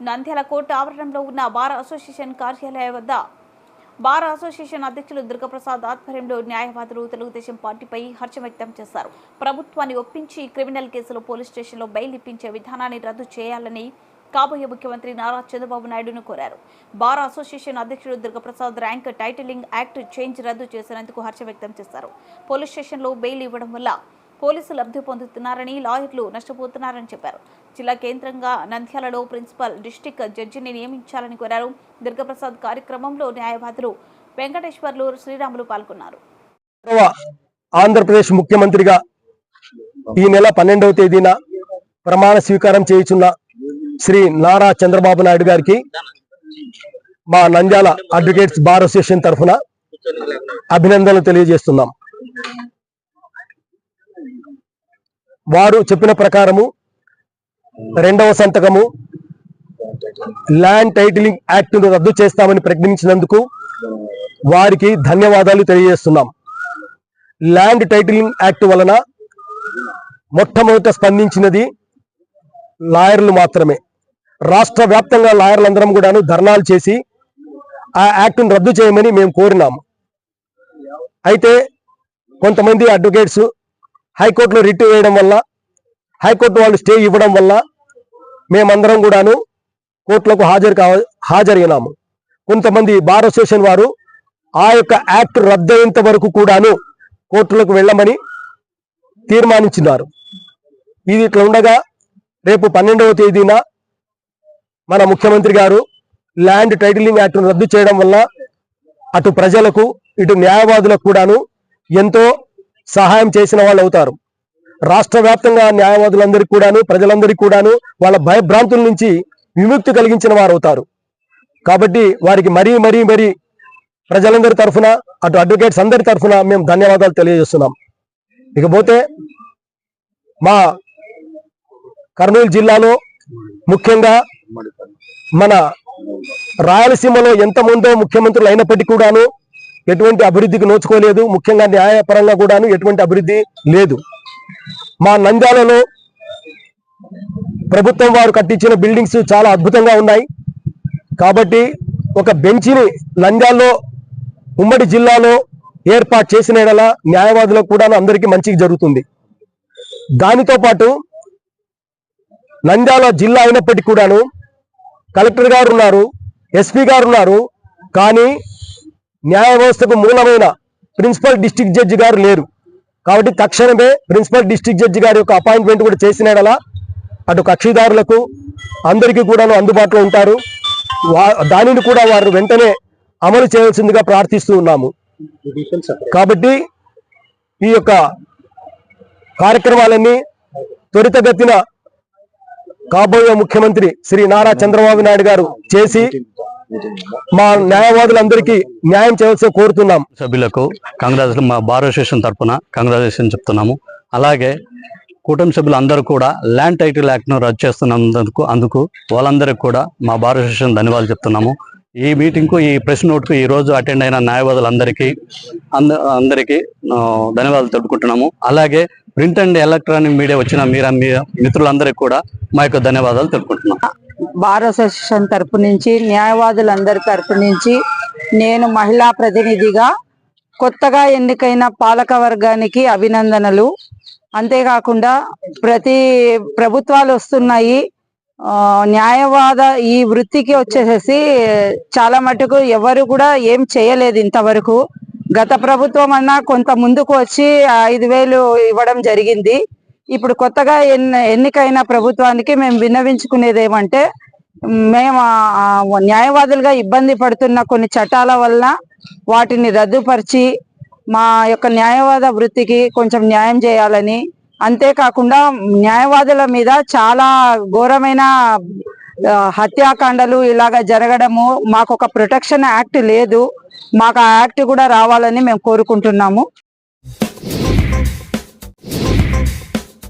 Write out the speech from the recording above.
Nandyal court ఆవరణంలో ఉన్న bar association కార్యాలయం వద్ద బార్ అసోసియేషన్ అధ్యక్షులు దుర్గప్రసాద్ ఆధ్వర్యంలో న్యాయవాదులు తెలుగుదేశం పార్టీపై హర్షం వ్యక్తం చేశారు. ప్రభుత్వాన్ని ఒప్పించి క్రిమినల్ కేసులో పోలీస్ స్టేషన్లో బెయిల్ ఇప్పించే విధానాన్ని రద్దు చేయాలని కాబోయే ముఖ్యమంత్రి నారా చంద్రబాబు నాయుడును కోరారు. బార్ అసోసియేషన్ అధ్యక్షుడు Durgaprasad rank titling act change రద్దు చేసినందుకు హర్షం వ్యక్తం చేశారు. పోలీస్ స్టేషన్లో బెయిల్ ఇవ్వడం వల్ల పోలీసులు లబ్ధి పొందుతున్నారని లాయర్లు నష్టపోతున్నారని చెప్పారు. జిల్లా కేంద్రంగా నంద్యాలలో ప్రిన్సిపల్ డిస్టిక్ జడ్జిని నియమించాలని కోరారు. దుర్గప్రసాద్ కార్యక్రమంలో న్యాయవాదులు వెంకటేశ్వర్లు శ్రీరాములు పాల్గొన్నారు. ఆంధ్రప్రదేశ్ ముఖ్యమంత్రిగా ఈ నెల పన్నెండవ తేదీన ప్రమాణ స్వీకారం చేయుచున్న శ్రీ నారా చంద్రబాబు నాయుడు గారికి మా నంద్యాల అడ్వకేట్స్ బార్ అసోసియేషన్ తరఫున అభినందనలు తెలియజేస్తున్నాం. వారు చెప్పిన ప్రకారము రెండవ సంతకము ల్యాండ్ టైటిలింగ్ యాక్ట్ను రద్దు చేస్తామని ప్రకటించినందుకు వారికి ధన్యవాదాలు తెలియజేస్తున్నాం. ల్యాండ్ టైటిలింగ్ యాక్ట్ వలన మొట్టమొదట స్పందించినది లాయర్లు మాత్రమే. రాష్ట్ర వ్యాప్తంగా లాయర్లందరం కూడాను ధర్నాలు చేసి ఆ యాక్ట్ను రద్దు చేయమని మేము కోరినాము అయితే కొంతమంది అడ్వకేట్స్ హైకోర్టులో రిట్ వేయడం వల్ల హైకోర్టు వాళ్ళు స్టే ఇవ్వడం వల్ల మేమందరం కూడాను కోర్టులకు హాజరు కావ హాజరైనాము. కొంతమంది బార్ అసోసియేషన్ వారు ఆ యొక్క యాక్ట్ రద్దయ్యేంత వరకు కూడాను కోర్టులకు వెళ్ళమని తీర్మానించినారు. ఇది ఇట్లా ఉండగా రేపు పన్నెండవ తేదీన మన ముఖ్యమంత్రి గారు ల్యాండ్ టైటిలింగ్ యాక్ట్ను రద్దు చేయడం వల్ల అటు ప్రజలకు ఇటు న్యాయవాదులకు కూడాను ఎంతో సహాయం చేసిన వాళ్ళు అవుతారు. రాష్ట్ర వ్యాప్తంగా న్యాయవాదులందరికీ కూడాను ప్రజలందరికీ కూడాను వాళ్ళ భయభ్రాంతుల నుంచి విముక్తి కలిగించిన వారు అవుతారు. కాబట్టి వారికి మరీ మరీ మరీ ప్రజలందరి తరఫున అటు అడ్వకేట్స్ అందరి తరఫున మేము ధన్యవాదాలు తెలియజేస్తున్నాం. ఇకపోతే మా కర్నూలు జిల్లాలో ముఖ్యంగా మన రాయలసీమలో ఎంతమందో ముఖ్యమంత్రులు అయినప్పటికీ కూడాను ఎటువంటి అభివృద్ధికి నోచుకోలేదు. ముఖ్యంగా న్యాయపరంగా కూడాను ఎటువంటి అభివృద్ధి లేదు. మా నంద్యాలలో ప్రభుత్వం వారు కట్టించిన బిల్డింగ్స్ చాలా అద్భుతంగా ఉన్నాయి. కాబట్టి ఒక బెంచిని నంద్యాల్లో ఉమ్మడి జిల్లాలో ఏర్పాటు చేసిన యెడల న్యాయవాదులకు కూడా అందరికీ మంచిగా జరుగుతుంది. దానితో పాటు నంద్యాల జిల్లా అయినప్పటికీ కూడాను కలెక్టర్ గారు ఉన్నారు ఎస్పీ గారు ఉన్నారు. కానీ న్యాయ వ్యవస్థకు మూలమైన ప్రిన్సిపల్ డిస్టిక్ జడ్జి గారు లేరు. కాబట్టి తక్షణమే ప్రిన్సిపల్ డిస్టిక్ జడ్జి గారి యొక్క అపాయింట్మెంట్ కూడా చేసినలా అటు కక్షిదారులకు అందరికీ కూడాను అందుబాటులో ఉంటారు. వా- దానిని కూడా వారు వెంటనే అమలు చేయాల్సిందిగా ప్రార్థిస్తూ ఉన్నాము. కాబట్టి ఈ యొక్క కార్యక్రమాలన్నీ త్వరితగతిన కాబోయే ముఖ్యమంత్రి శ్రీ నారా చంద్రబాబు నాయుడు గారు చేసి మా న్యాయవాదులందరికీ న్యాయం చేయాల్సి కోరుతున్నాం. సభ్యులకు కాంగ్రెస్ మా బార్ అసోసియేషన్ తరఫున కాంగ్రెస్ చెప్తున్నాము. అలాగే కూటమి సభ్యులు అందరూ కూడా ల్యాండ్ టైటిల్ యాక్ట్ను రద్దు చేస్తున్నందుకు అందుకు వాళ్ళందరికీ కూడా మా భారత అసోసియేషన్ ధన్యవాదాలు చెప్తున్నాము. ఈ మీటింగ్కు ఈ ప్రెస్ నోట్కు ఈ రోజు అటెండ్ అయిన న్యాయవాదులందరికీ అంద అందరికీ ధన్యవాదాలు తెలుపుకుంటున్నాము. అలాగే ప్రింట్ అండ్ ఎలక్ట్రానిక్ మీడియా వచ్చిన మీర మీ మిత్రులందరికీ కూడా మా యొక్క ధన్యవాదాలు తెలుపుకుంటున్నాం బార్ అసోసియేషన్ తరపు నుంచి న్యాయవాదులందరి తరపు నుంచి నేను మహిళా ప్రతినిధిగా కొత్తగా ఎన్నికైన పాలక వర్గానికి అభినందనలు. అంతేకాకుండా ప్రతి ప్రభుత్వాలు వస్తున్నాయి. న్యాయవాద ఈ వృత్తికి వచ్చేసేసి చాలా మటుకు ఎవరు కూడా ఏం చేయలేదు ఇంతవరకు. గత ప్రభుత్వం అన్నా కొంత ముందుకు వచ్చి ఐదు వేలు ఇవ్వడం జరిగింది. ఇప్పుడు కొత్తగా ఎన్ని ఎన్నికైన ప్రభుత్వానికి మేము విన్నవించుకునేది ఏమంటే మేము న్యాయవాదులుగా ఇబ్బంది పడుతున్న కొన్ని చట్టాల వల్ల వాటిని రద్దుపరిచి మా యొక్క న్యాయవాద వృత్తికి కొంచెం న్యాయం చేయాలని అంతేకాకుండా న్యాయవాదుల మీద చాలా ఘోరమైన హత్యాకాండలు ఇలాగ జరగడము మాకు ఒక ప్రొటెక్షన్ యాక్ట్ లేదు మాకు ఆ యాక్ట్ కూడా రావాలని మేము కోరుకుంటున్నాము.